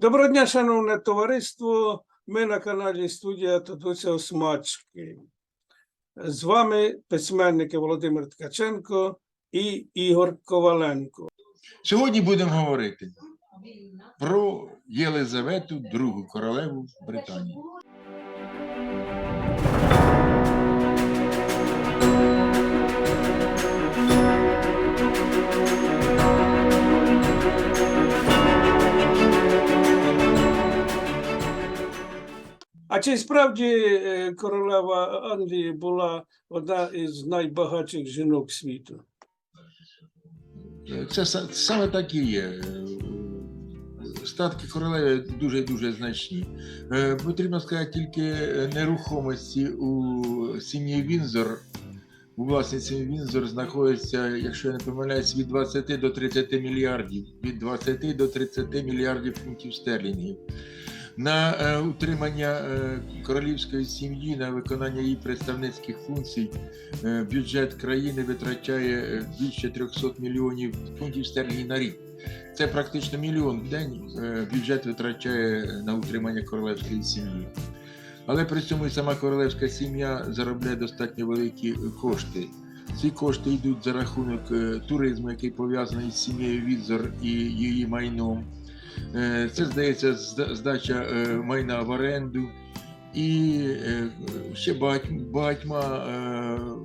Доброго дня, шановне товариство. Ми на каналі студія Татуся Осмачки. З вами письменники Володимир Ткаченко і Ігор Коваленко. Сьогодні будемо говорити про Єлизавету II, королеву Британії. А чи справді е, королева Англії була одна із найбагатших жінок світу? Це саме так і є. Статки королеви дуже дуже значні. Е, Потрібно сказати тільки нерухомості у сім'ї Вінзор. У власниці Вінзор знаходиться, якщо я не помиляюсь, від 20 до 30 мільярдів. Від 20 до 30 мільярдів фунтів стерлінгів. На е, утримання е, королівської сім'ї, на виконання її представницьких функцій, е, бюджет країни витрачає більше 300 мільйонів фунтів стерлінгів на рік. Це практично мільйон в день бюджет витрачає на утримання королевської сім'ї. Але при цьому і сама королевська сім'я заробляє достатньо великі кошти. Ці кошти йдуть за рахунок туризму, який пов'язаний з сім'єю Відзор і її майном. Е, Це здається здача е, майна в оренду і е, ще багать- багатьма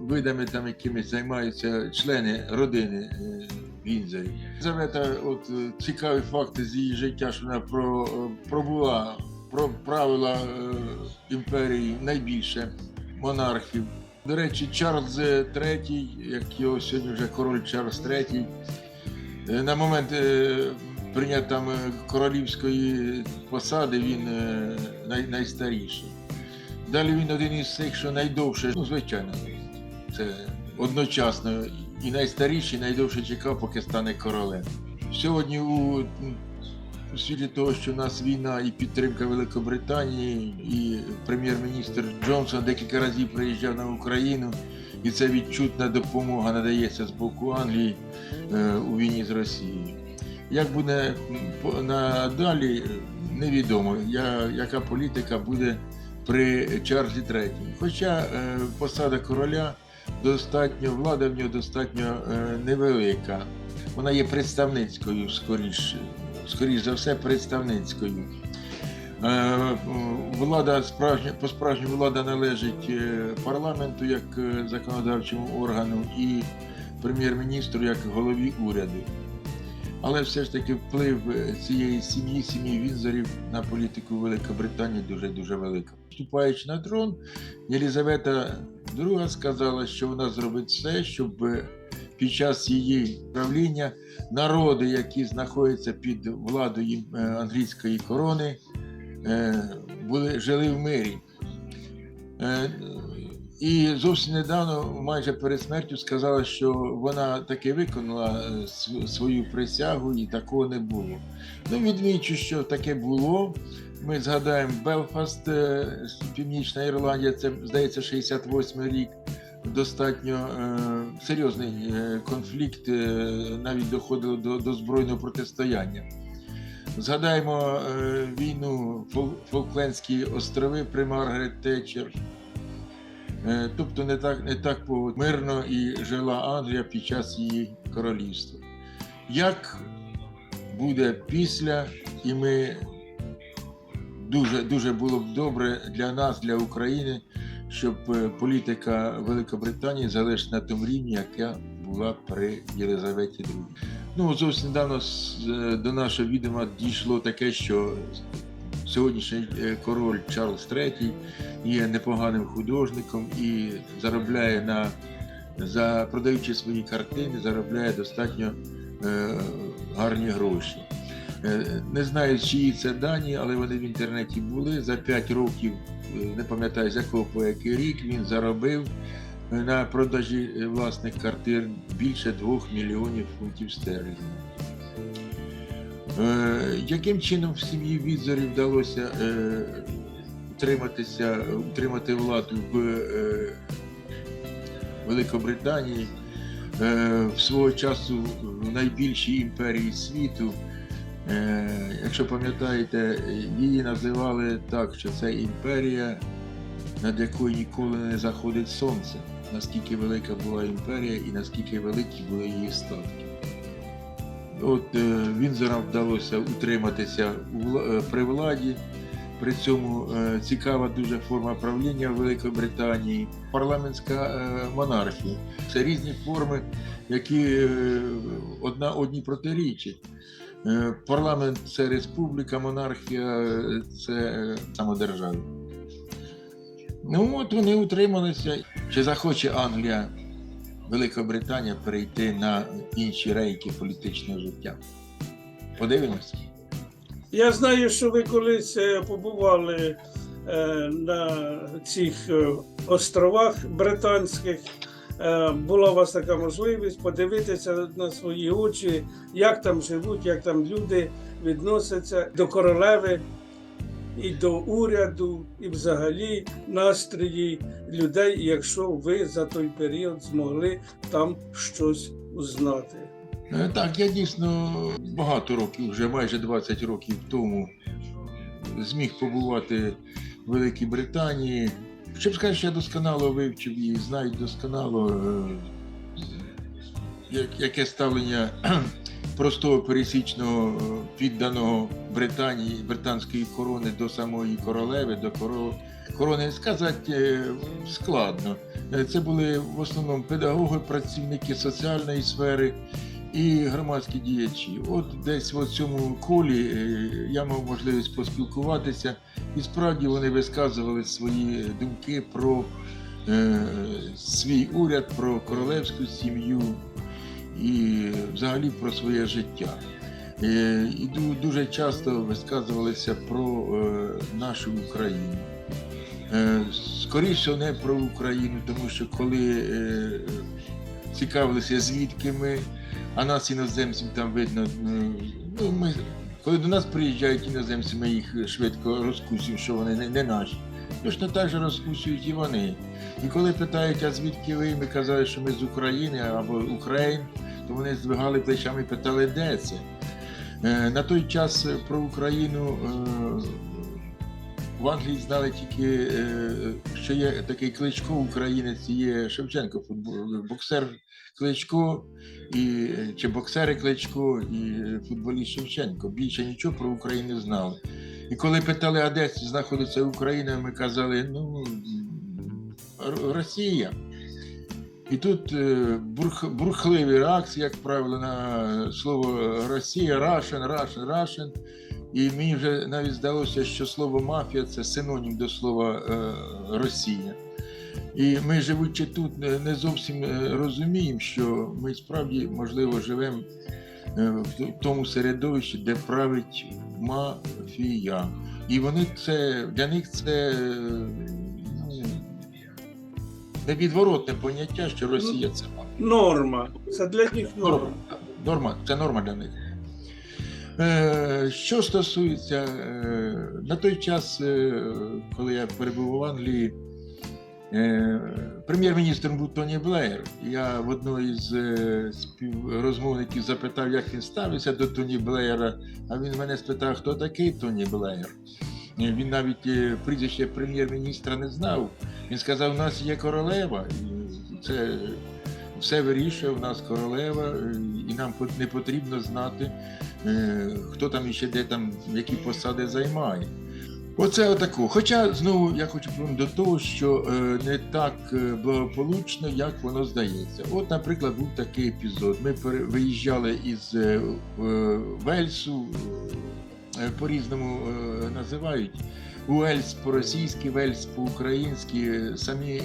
видами, там, якими займаються члени родини е, Завета, от цікаві факти з її життя, що вона про, пробула, про правила імперії найбільше монархів. До речі, Чарльз III, як його сьогодні вже король Чарльз III, на момент прийняття там е, королівської посади він е, най, найстаріший. Далі він один із тих, що найдовше, ну звичайно, це одночасно і найстаріший, і найдовше чекав, поки стане королем. Сьогодні у, у світлі того, що в нас війна і підтримка Великобританії, і прем'єр-міністр Джонсон декілька разів приїжджав на Україну, і це відчутна допомога надається з боку Англії е, у війні з Росією. Як буде надалі, невідомо, я, яка політика буде при Чарльзі III. Хоча е, посада короля достатньо, влада в нього достатньо е, невелика. Вона є представницькою, скоріш, скоріш за все, представницькою. Е, Влада справжня, по-справжньому влада належить е, парламенту як е, законодавчому органу і прем'єр-міністру як голові уряду. Але все ж таки вплив е, цієї сім'ї, сім'ї Вінзорів на політику Великобританії дуже дуже велика. Вступаючи на трон, Єлізавета II сказала, що вона зробить все, щоб е, під час її правління народи, які знаходяться під владою е, англійської корони, були жили в мирі. І зовсім недавно, майже перед смертю, сказала, що вона таки виконала е, свою присягу і такого не було. Ну, відмічу, що таке було. Ми згадаємо Белфаст, е, Північна Ірландія, це здається 68 рік. Достатньо е, серйозний е, конфлікт, е, навіть доходило до, до збройного протистояння. Згадаємо е, війну Фол- Фолклендські острови при Маргарет Тетчер. Е, Тобто не так, не так мирно і жила Англія під час її королівства. Як буде після, і ми дуже, дуже було б добре для нас, для України, щоб е, політика Великобританії залишилась на тому рівні, яка була при Єлизаветі II. Ну, зовсім недавно е, до нашого відома дійшло таке, що сьогоднішній е, король Чарльз III є непоганим художником і заробляє на за продаючи свої картини, заробляє достатньо е, гарні гроші. Е, Не знаю, чиї це дані, але вони в інтернеті були. За 5 років, е, не пам'ятаю з якого по який рік, він заробив на продажі власних картин більше 2 мільйонів фунтів стерлінгів. Е, Яким чином в сім'ї Візорів вдалося е, утриматися, утримати владу в е, Великобританії е, в свого часу в найбільшій імперії світу Е, Якщо пам'ятаєте, її називали так, що це імперія, над якою ніколи не заходить сонце. Наскільки велика була імперія і наскільки великі були її статки. От е, Вінзорам вдалося утриматися е, при владі. При цьому е, цікава дуже форма правління в Великобританії, парламентська монархія. Це різні форми, які одна одній протирічать. Парламент це республіка, монархія це самодержава. Ну от вони утрималися. Чи захоче Англія, Велика Британія перейти на інші рейки політичного життя? Подивимося. Я знаю, що ви колись е, побували е, на цих е, островах британських. Була у вас така можливість подивитися на свої очі, як там живуть, як там люди відносяться до королеви і до уряду, і взагалі настрої людей, якщо ви за той період змогли там щось узнати. Е, Так, я дійсно багато років, вже майже 20 років тому зміг побувати в Великій Британії. Щоб сказати, що я досконало вивчив її, знаю досконало, е, яке ставлення простого пересічного е, підданого Британії, британської корони до самої королеви, до корони сказати е, складно. Е, Це були в основному педагоги, працівники соціальної сфери і громадські діячі. От десь в цьому колі я мав можливість поспілкуватися, і справді вони висказували свої думки про свій уряд, про королевську сім'ю і взагалі про своє життя. Е, І дуже часто висказувалися про е, нашу Україну. Е, Скоріше не про Україну, тому що коли цікавилися, звідки ми, а нас іноземців там видно. Ну, ми, коли до нас приїжджають іноземці, ми їх швидко розкусуємо, що вони не наші. Точно так же розкусують і вони. І коли питають, а звідки ви, ми казали, що ми з України або Україн, то вони здвигали плечами і питали, де це. Е, На той час е, про Україну е, в Англії знали тільки, що є такий кличко українець, є Шевченко, боксер Кличко, і, чи боксери Кличко і футболіст Шевченко. Більше нічого про Україну знали. І коли питали, а де знаходиться Україна, ми казали, ну Росія. І тут е, бурх, бурхливі реакції, як правило, на слово Росія, Russian, Russian, Russian. І мені вже навіть здалося, що слово мафія це синонім до слова е, Росія. І ми, живучи тут, не- зовсім е, розуміємо, що ми справді, можливо, живемо в тому середовищі, де править мафія. І вони це для них це е, ну, невідворотне поняття, що Росія це мафія. Норма. Це для них норма. Норма, це норма для них. Е, що стосується е, на той час, е, коли я перебув в Англії, прем'єр-міністром був Тоні Блеєр. Я в одної з е, співрозмовників запитав, як він ставився до Тоні Блеєра, а він мене спитав, хто такий Тоні Блеєр. Е, Він навіть е, прізвище прем'єр-міністра не знав. Він сказав, у нас є королева, це все вирішує, у нас королева, е, і нам не потрібно знати, е, хто там іще де там, які посади займає. Оце отако. Хоча знову я хочу повернути до того, що е, не так е, благополучно, як воно здається. От, наприклад, був такий епізод. Ми виїжджали із е, Вельсу, по-різному називають. Уельс по-російськи, Вельс по-українськи. Самі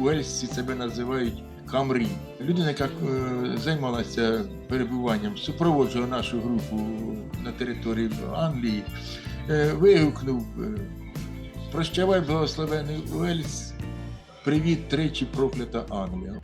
уельсці себе називають Камрі. Людина, яка займалася перебуванням, супроводжувала нашу групу на території Англії, вигукнув е, Прощавай, благословений Уельс, привіт, тричі проклята Англія.